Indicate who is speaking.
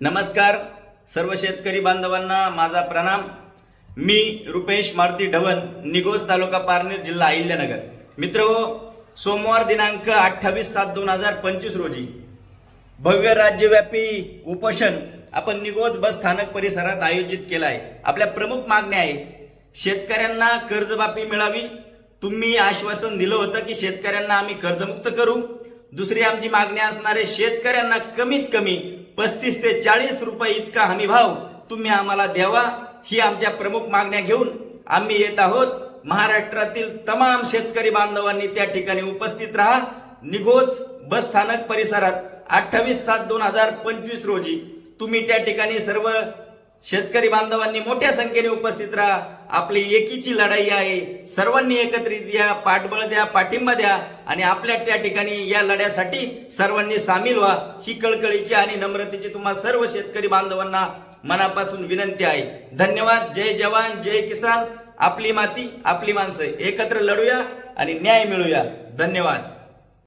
Speaker 1: नमस्कार सर्व शेतकरी बांधवांना माझा प्रणाम. मी रुपेश मारुती ढवण निगोज तालुका पारनेर जिल्हा अहिल्यानगर. मित्र हो, सोमवार दिनांक अठ्ठावीस सात दोन हजार पंचवीस रोजी भव्य राज्यव्यापी उपोषण आपण निगोज बस स्थानक परिसरात आयोजित केलं आहे आपल्या प्रमुख मागण्या आहे शेतकऱ्यांना कर्जमाफी मिळावी. तुम्ही आश्वासन दिलं होतं की शेतकऱ्यांना आम्ही कर्जमुक्त करू. दुसरी आमची मागणी असणारे शेतकऱ्यांना कमीत कमी पस्तीस ते चाळीस रुपये इतका हमीभाव तुम्ही आम्हाला द्यावा ही आमच्या प्रमुख मागण्या घेऊन आम्ही येत आहोत. महाराष्ट्रातील तमाम शेतकरी बांधवांनी त्या ठिकाणी उपस्थित राहा. निघोज बस स्थानक परिसरात अठ्ठावीस सात दोन हजार पंचवीस रोजी. तुम्ही त्या ठिकाणी सर्व शेतकरी बांधवांनी मोठ्या संख्येने उपस्थित राहा. आपली एकीची लढाई आहे. सर्वांनी एकत्रित या पाठबळ द्या पाठिंबा द्या आणि आपल्या त्या ठिकाणी या लढ्यासाठी सर्वांनी सामील व्हा. ही कळकळीची आणि नम्रतेची तुम्हा सर्व शेतकरी बांधवांना मनापासून विनंती आहे. धन्यवाद. जय जवान जय किसान. आपली माती आपली माणसं. एकत्र लढूया आणि न्याय मिळूया. धन्यवाद.